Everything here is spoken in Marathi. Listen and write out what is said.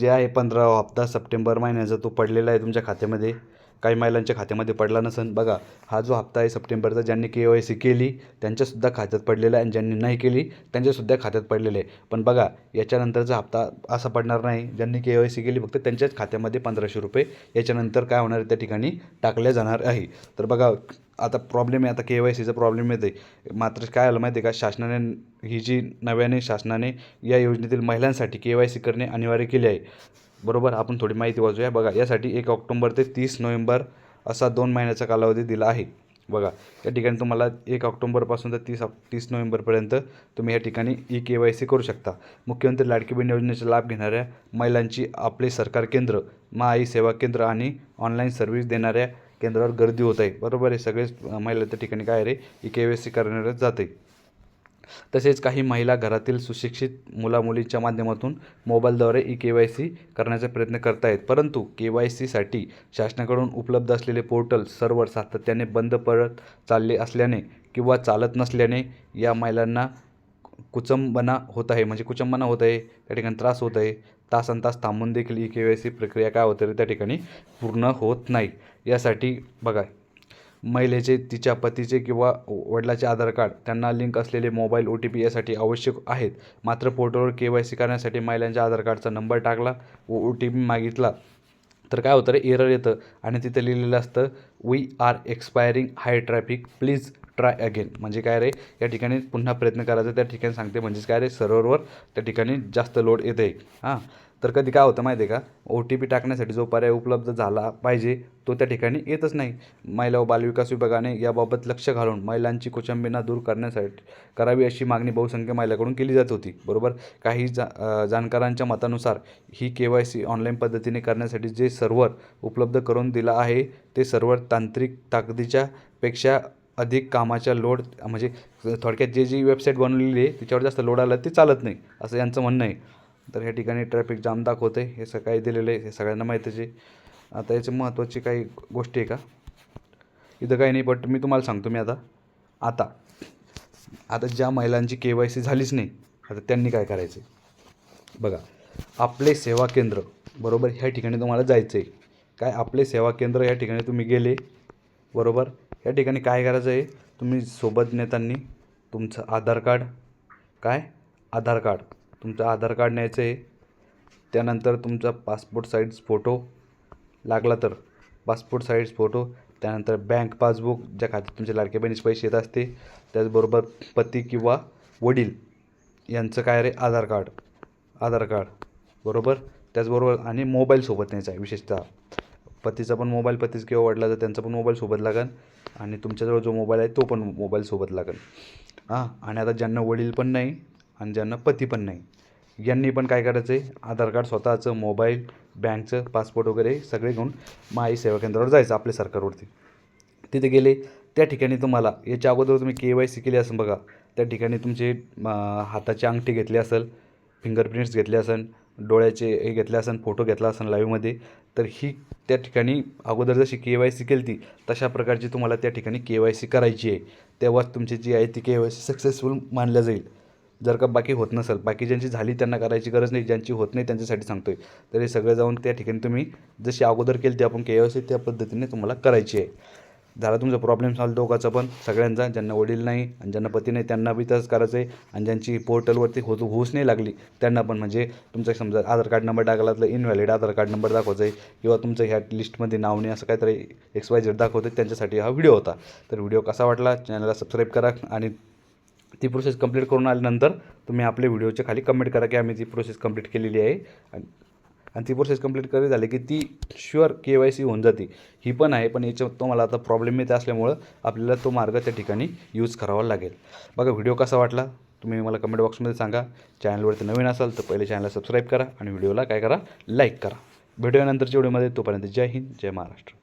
जे आहे पंधरा हप्ता सप्टेंबर महिन्याचा तो पडलेला आहे तुमच्या खात्यामध्ये. काही महिलांच्या खात्यामध्ये पडला नसेल बघा हा जो हप्ता आहे सप्टेंबरचा ज्यांनी के वाय सी केली त्यांच्यासुद्धा खात्यात पडलेला आहे आणि ज्यांनी नाही केली त्यांच्यासुद्धा खात्यात पडलेले आहे. पण बघा याच्यानंतरचा हप्ता असा पडणार नाही. ज्यांनी के वाय सी केली फक्त त्यांच्याच खात्यामध्ये पंधराशे रुपये याच्यानंतर काय होणार आहे त्या ठिकाणी टाकल्या जाणार आहे. तर बघा आता प्रॉब्लेम आहे आता के वाय सीचा प्रॉब्लेम येते मात्र काय आलं माहिती आहे का? शासनाने ही जी नव्याने शासनाने या योजनेतील महिलांसाठी के वाय सी करणे अनिवार्य केले आहे. बरोबर आपण थोडी माहिती वाचूया. बघा यासाठी एक ऑक्टोंबर ते तीस नोव्हेंबर असा दोन महिन्याचा कालावधी दिला आहे. बघा या ठिकाणी तुम्हाला एक ऑक्टोंबरपासून तर तीस तीस नोव्हेंबरपर्यंत तुम्ही या ठिकाणी ई के वाय सी करू शकता. मुख्यमंत्री लाडकी बहीण योजनेचा लाभ घेणाऱ्या महिलांची आपले सरकार केंद्र महाई सेवा केंद्र आणि ऑनलाईन सर्व्हिस देणाऱ्या केंद्रावर गर्दी होत आहे. बरोबर आहे सगळेच महिला त्या ठिकाणी काय रे? ई के वाय सी करण्यात जाते तसेच काही महिला घरातील सुशिक्षित मुलामुलींच्या माध्यमातून मोबाईलद्वारे ई के वाय सी करण्याचा प्रयत्न करत आहेत परंतु के वाय सीसाठी शासनाकडून उपलब्ध असलेले पोर्टल सर्व्हर सातत्याने बंद पडत चालले असल्याने किंवा चालत नसल्याने या महिलांना कुचंबना होत आहे. म्हणजे कुचंबना होत आहे त्या ठिकाणी त्रास होत आहे. तासन तास थांबून देखील ई के वाय सी प्रक्रिया काय होते त्या ठिकाणी पूर्ण होत नाही. यासाठी बघा महिलेचे तिच्या पतीचे किंवा वडिलाचे आधार कार्ड त्यांना लिंक असलेले मोबाईल ओ टी पी यासाठी आवश्यक आहेत. मात्र पोर्टलवर के वाय सी करण्यासाठी महिलांच्या आधार कार्डचा नंबर टाकला व ओ टी पी मागितला. तर काय होतं रे एरर येतं. आणि तिथं लिहिलेलं असतं we are expiring high traffic please try again. म्हणजे काय रे या ठिकाणी पुन्हा प्रयत्न करायचा त्या ठिकाणी सांगते म्हणजेच काय रे सर्व्हरवर त्या ठिकाणी जास्त लोड येते हां. तर कधी काय होतं माहिती आहे का ओ टी पी टाकण्यासाठी जो पर्याय उपलब्ध झाला पाहिजे तो त्या ठिकाणी येतच नाही. महिला व बालविकास विभागाने याबाबत लक्ष घालून महिलांची कोचंबिना दूर करण्यासाठी करावी अशी मागणी बहुसंख्य महिलाकडून केली जात होती. बरोबर? काही जा जाणकारांच्या मतानुसार ही के वाय सी ऑनलाईन पद्धतीने करण्यासाठी जे सर्व्हर उपलब्ध करून दिला आहे ते सर्व्हर तांत्रिक ताकदीच्या पेक्षा अधिक कामाच्या लोड म्हणजे थोडक्यात जे जी वेबसाईट बनवलेली आहे तिच्यावर जास्त लोड आला ते चालत नाही असं यांचं म्हणणं आहे. तर ह्या ठिकाणी ट्रॅफिक जाम दाखवते हे सकाळी दिलेलं आहे हे सगळ्यांना माहितीच आहे. आता याचे महत्त्वाची काही गोष्टी आहे का? इथं काही नाही बट मी तुम्हाला सांगतो मी आता आता. आता ज्या महिलांची के वाय सी झालीच नाही आता त्यांनी काय करायचं बघा आपले सेवा केंद्र बरोबर ह्या ठिकाणी तुम्हाला जायचं आहे काय आपले सेवा केंद्र या ठिकाणी तुम्ही गेले बरोबर? या ठिकाणी काय करायचं आहे? तुम्ही सोबत नेताना तुमचं आधार कार्ड काय? आधार कार्ड. तुमचं आधार कार्ड न्यायचं आहे. त्यानंतर तुमचा पासपोर्ट साईज फोटो लागला तर पासपोर्ट साईज फोटो त्यानंतर बँक पासबुक ज्या खात्यात तुमच्या लाडक्या बहिणीचे पैसे येत असते त्याचबरोबर पती किंवा वडील यांचं काय रे? आधार कार्ड. आधार कार्ड. बरोबर? त्याचबरोबर आणि मोबाईल सोबत न्यायचा आहे विशेषतः. पतीचा पण मोबाईल पतीच किंवा वडिलाचा त्यांचा पण मोबाईल सोबत लागेल आणि तुमच्याजवळ जो मोबाईल आहे तो पण मोबाईल सोबत लागेल. हां आणि आता ज्यांना वडील पण नाही आणि ज्यांना पती पण नाही यांनी पण काय करायचं आहे आधार कार्ड स्वतःचं मोबाईल बँकचं पासपोर्ट वगैरे सगळे घेऊन माई सेवा केंद्रावर जायचं आपल्या सरकारवरती. तिथे गेले त्या ठिकाणी तुम्हाला याच्या अगोदर तुम्ही के वाय सी केली असेल बघा त्या ठिकाणी तुमचे हाताची अंगठी घेतली असेल फिंगरप्रिंट्स घेतले असेल डोळ्याचे हे घेतले असेल फोटो घेतला असेल लाईव्हमध्ये तर ही त्या ठिकाणी अगोदर जशी के वाय सी केली ती तशा प्रकारची तुम्हाला त्या ठिकाणी के वाय सी करायची आहे. तेव्हाच तुमची जी आहे ती के वाय सी सक्सेसफुल मानल्या जाईल. जर का बाकी होत नसेल बाकी ज्यांची झाली त्यांना करायची गरज नाही ज्यांची होत नाही त्यांच्यासाठी सांगतो आहे तर हे सगळं जाऊन त्या ठिकाणी तुम्ही जशी अगोदर केली ती आपण के वाय सी त्या पद्धतीने तुम्हाला करायची आहे. झाला तुमचा प्रॉब्लेम सॉल्व दोघाचा पण. सगळ्यांचा ज्यांना वडील नाही आणि ज्यांना पती नाही त्यांना बी तसंच करायचं आहे आणि ज्यांची पोर्टलवरती होत होऊच नाही लागली त्यांना पण म्हणजे तुमचा समजा आधार कार्ड नंबर टाकला तर इनव्हॅलिड आधार कार्ड नंबर दाखवायचा आहे किंवा तुमचं ह्या लिस्टमध्ये नाव नाही असं काहीतरी एक्स वाय झेड दाखवतं त्यांच्यासाठी हा व्हिडिओ होता. तर व्हिडिओ कसा वाटला? चॅनलला सबस्क्राईब करा आणि ती प्रोसेस कंप्लीट करून आल्यानंतर तुम्ही आपल्या व्हिडिओच्या खाली कमेंट करा की आम्ही ती प्रोसेस कंप्लीट केलेली आहे. आणि आणि ती प्रोसेस कंप्लीट करी झाली की ती शुअर के वाय सी होऊन जाते. ही पण आहे पण याच्यात तुम्हाला आता प्रॉब्लेम येते असल्यामुळं आपल्याला तो मार्ग त्या ठिकाणी यूज करावा लागेल. बघा व्हिडिओ कसा वाटला? तुम्ही मला कमेंट बॉक्समध्ये सांगा. चॅनलवरती नवीन असाल तर पहिले चॅनलला सबस्क्राईब करा आणि व्हिडिओला काय करा? लाईक करा. भेटूया नंतरच्या व्हिडिओमध्ये तोपर्यंत जय हिंद जय महाराष्ट्र.